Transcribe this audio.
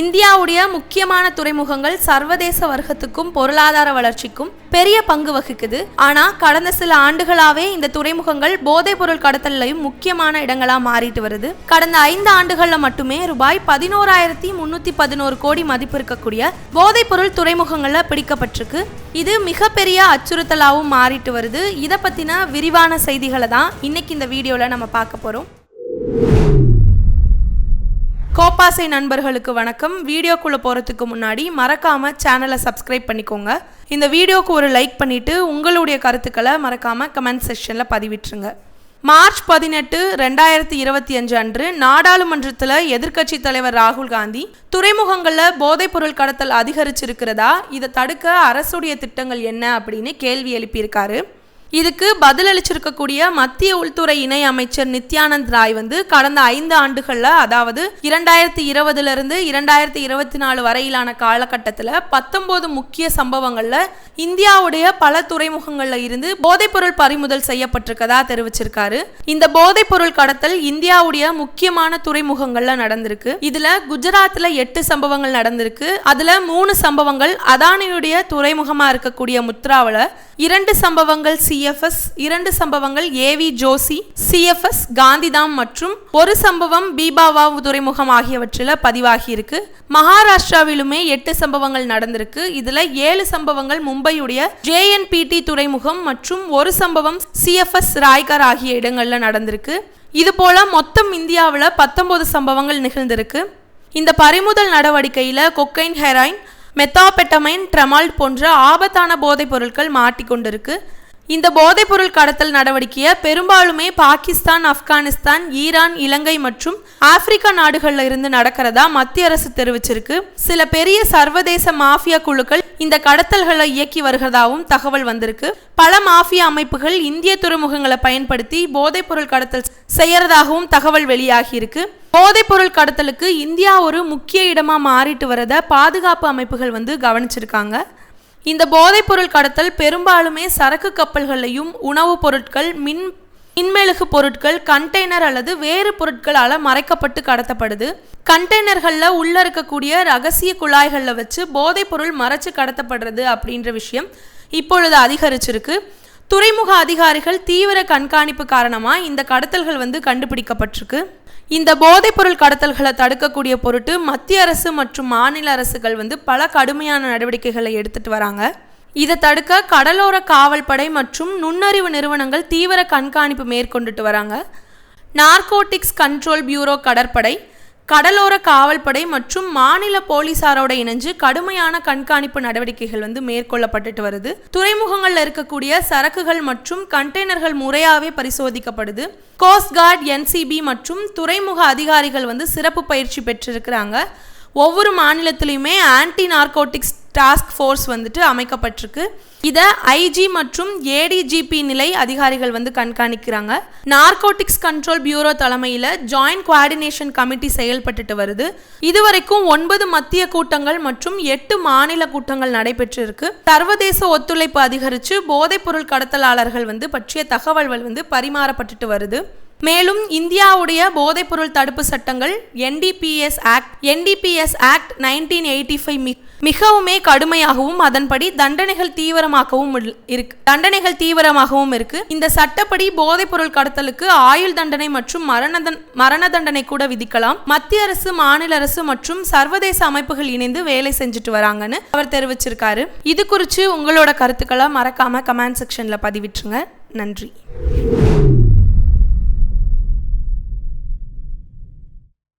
இந்தியாவுடைய முக்கியமான துறைமுகங்கள் சர்வதேச வர்க்கத்துக்கும் பொருளாதார வளர்ச்சிக்கும் பெரிய பங்கு வகிக்குது. ஆனா கடந்த சில ஆண்டுகளாவே இந்த துறைமுகங்கள் போதைப் பொருள் கடத்தலையும் முக்கியமான இடங்களா மாறிட்டு வருது. கடந்த ஐந்து ஆண்டுகள்ல மட்டுமே ரூபாய் பதினோராயிரத்தி முன்னூத்தி பதினோரு கோடி மதிப்பு இருக்கக்கூடிய போதைப் பொருள் துறைமுகங்கள்ல பிடிக்கப்பட்டிருக்கு. இது மிகப்பெரிய அச்சுறுத்தலாகவும் மாறிட்டு வருது. இதை பத்தின விரிவான செய்திகளை தான் இன்னைக்கு இந்த வீடியோல நம்ம பார்க்க போறோம். கோப்பாசை நண்பர்களுக்கு வணக்கம். வீடியோக்குள்ளே போகிறதுக்கு முன்னாடி மறக்காம சேனலை சப்ஸ்கிரைப் பண்ணிக்கோங்க. இந்த வீடியோக்கு ஒரு லைக் பண்ணிவிட்டு உங்களுடைய கருத்துக்களை மறக்காமல் கமெண்ட் செக்ஷனில் பதிவிட்டுருங்க. மார்ச் பதினெட்டு ரெண்டாயிரத்தி இருபத்தி அஞ்சு அன்று நாடாளுமன்றத்தில் எதிர்க்கட்சி தலைவர் ராகுல் காந்தி துறைமுகங்களில் போதைப்பொருள் கடத்தல் அதிகரிச்சிருக்கிறதா? இதை தடுக்க அரசுடைய திட்டங்கள் என்ன அப்படின்னு கேள்வி எழுப்பியிருக்காரு. இதுக்கு பதிலளிச்சிருக்கக்கூடிய மத்திய உள்துறை இணை அமைச்சர் நித்யானந்த் ராய் வந்து கடந்த ஐந்து ஆண்டுகளில் அதாவது இரண்டாயிரத்தி இருபதுல இருந்து இரண்டாயிரத்தி இருபத்தி நாலு வரையிலான காலகட்டத்தில் பத்தொன்பது முக்கிய சம்பவங்களில் இந்தியாவுடைய பல துறைமுகங்களில் இருந்து போதைப்பொருள் பறிமுதல் செய்யப்பட்டிருக்கதா தெரிவிச்சிருக்காரு. இந்த போதைப்பொருள் கடத்தல் இந்தியாவுடைய முக்கியமான துறைமுகங்கள்ல நடந்திருக்கு. இதுல குஜராத்ல எட்டு சம்பவங்கள் நடந்திருக்கு. அதுல மூணு சம்பவங்கள் அதானியுடைய துறைமுகமா இருக்கக்கூடிய முத்ராவில் இரண்டு சம்பவங்கள் சிஎஃப்எஸ் இரண்டு சம்பவங்கள் ஏவி ஜோசி சிஎஃப்எஸ் காந்திதாம் மற்றும் ஒரு சம்பவம் பீபாவாவு துறைமுகம் ஆகியவற்றில் பதிவாகி இருக்கு மகாராஷ்டிராவிலுமே எட்டு சம்பவங்கள் நடந்திருக்கு. இதுல ஏழு சம்பவங்கள் மும்பையுடைய ஜேஎன்பிடி துறைமுகம் மற்றும் ஒரு சம்பவம் சிஎஃப்எஸ் ராய்கர் ஆகிய இடங்கள்ல நடந்திருக்கு. இது போல மொத்தம் இந்தியாவில் பத்தொன்பது சம்பவங்கள் நிகழ்ந்திருக்கு. இந்த பறிமுதல் நடவடிக்கையில் கொக்கைன் ஹெராயின் மெத்தாபெட்டமைன் ட்ரமால்ட் போன்ற ஆபத்தான போதைப் பொருட்கள் மாட்டிக்கொண்டிருக்கு. இந்த போதைப்பொருள் கடத்தல் நடவடிக்கையை பெரும்பாலுமே பாகிஸ்தான் ஆப்கானிஸ்தான் ஈரான் இலங்கை மற்றும் ஆப்பிரிக்கா நாடுகள்ல இருந்து நடக்கிறதா மத்திய அரசு தெரிவிச்சிருக்கு. சில பெரிய சர்வதேச மாஃபியா குழுக்கள் இந்த கடத்தல்களை இயக்கி வருகிறதாவும் தகவல் வந்திருக்கு. பல மாஃபியா அமைப்புகள் இந்திய துறைமுகங்களை பயன்படுத்தி போதைப்பொருள் கடத்தல் செய்யறதாகவும் தகவல் வெளியாகி இருக்கு போதைப்பொருள் கடத்தலுக்கு இந்தியா ஒரு முக்கிய இடமா மாறிட்டு வரத பாதுகாப்பு அமைப்புகள் வந்து கவனிச்சிருக்காங்க. இந்த போதைப்பொருள் கடத்தல் பெரும்பாலுமே சரக்கு கப்பல்களையும் உணவுப் பொருட்கள் மின் மின்மெழுகு பொருட்கள் கண்டெய்னர் அல்லது வேறு பொருட்களால் மறைக்கப்பட்டு கடத்தப்படுது. கண்டெய்னர்களில் உள்ள இருக்கக்கூடிய ரகசிய குழாய்களில் வச்சு போதைப்பொருள் மறைச்சு கடத்தப்படுறது அப்படின்ற விஷயம் இப்பொழுது அதிகரிச்சிருக்கு. துறைமுக அதிகாரிகள் தீவிர கண்காணிப்பு காரணமாக இந்த கடத்தல்கள் வந்து கண்டுபிடிக்கப்பட்டிருக்கு. இந்த போதைப்பொருள் கடத்தல்களை தடுக்கக்கூடிய பொருட்டு மத்திய அரசு மற்றும் மாநில அரசுகள் வந்து பல கடுமையான நடவடிக்கைகளை எடுத்துட்டு வராங்க. இதை தடுக்க கடலோர காவல்படை மற்றும் நுண்ணறிவு நிறுவனங்கள் தீவிர கண்காணிப்பு மேற்கொண்டுட்டு வராங்க. நார்கோட்டிக்ஸ் கண்ட்ரோல் பியூரோ கடற்படை கடலோர காவல்படை மற்றும் மாநில போலீசாரோட இணைஞ்சு கடுமையான கண்காணிப்பு நடவடிக்கைகள் வந்து மேற்கொள்ளப்பட்டுட்டு வருது. துறைமுகங்கள்ல இருக்கக்கூடிய சரக்குகள் மற்றும் கண்டெய்னர்கள் முறையாவே பரிசோதிக்கப்படுது. கோஸ்ட் கார்டு என்சிபி மற்றும் துறைமுக அதிகாரிகள் வந்து சிறப்பு பயிற்சி பெற்றிருக்கிறாங்க. ஒவ்வொரு மாநிலத்திலையுமே ஆன்டி நார்கோட்டிக்ஸ் டாஸ்க் ஃபோர்ஸ் வந்துட்டு அமைக்கப்பட்டிருக்கு. இதை ஐஜி மற்றும் ஏடிஜிபி நிலை அதிகாரிகள் வந்து கண்காணிக்கிறாங்க. நார்கோட்டிக்ஸ் கண்ட்ரோல் பியூரோ தலைமையில் ஜாயிண்ட் குவாடினேஷன் கமிட்டி செயல்பட்டுட்டு வருது. இதுவரைக்கும் ஒன்பது மத்திய கூட்டங்கள் மற்றும் எட்டு மாநில கூட்டங்கள் நடைபெற்றிருக்கு. சர்வதேச ஒத்துழைப்பு அதிகரித்து போதைப்பொருள் கடத்தலாளர்கள் வந்து பற்றிய தகவல்கள் வந்து பரிமாறப்பட்டுட்டு வருது. மேலும் இந்தியாவுடைய போதைப்பொருள் தடுப்பு சட்டங்கள் NDPS act NDPS act nineteen eighty five மிகவுமே கடுமையாகவும் அதன்படி தண்டனைகள் தீவிரமாகவும் இருக்கு. தண்டனைகள் தீவிரமாகவும் இருக்கு. இந்த சட்டப்படி போதைப்பொருள் கடத்தலுக்கு ஆயுள் தண்டனை மற்றும் மரண மரண தண்டனை கூட விதிக்கலாம். மத்திய அரசு மாநில அரசு மற்றும் சர்வதேச அமைப்புகள் இணைந்து வேலை செஞ்சுட்டு வராங்கன்னு அவர் தெரிவிச்சிருக்காரு. இது குறித்து உங்களோட கருத்துக்களை மறக்காம கமெண்ட் செக்ஷன்ல பதிவிட்டுருங்க. நன்றி.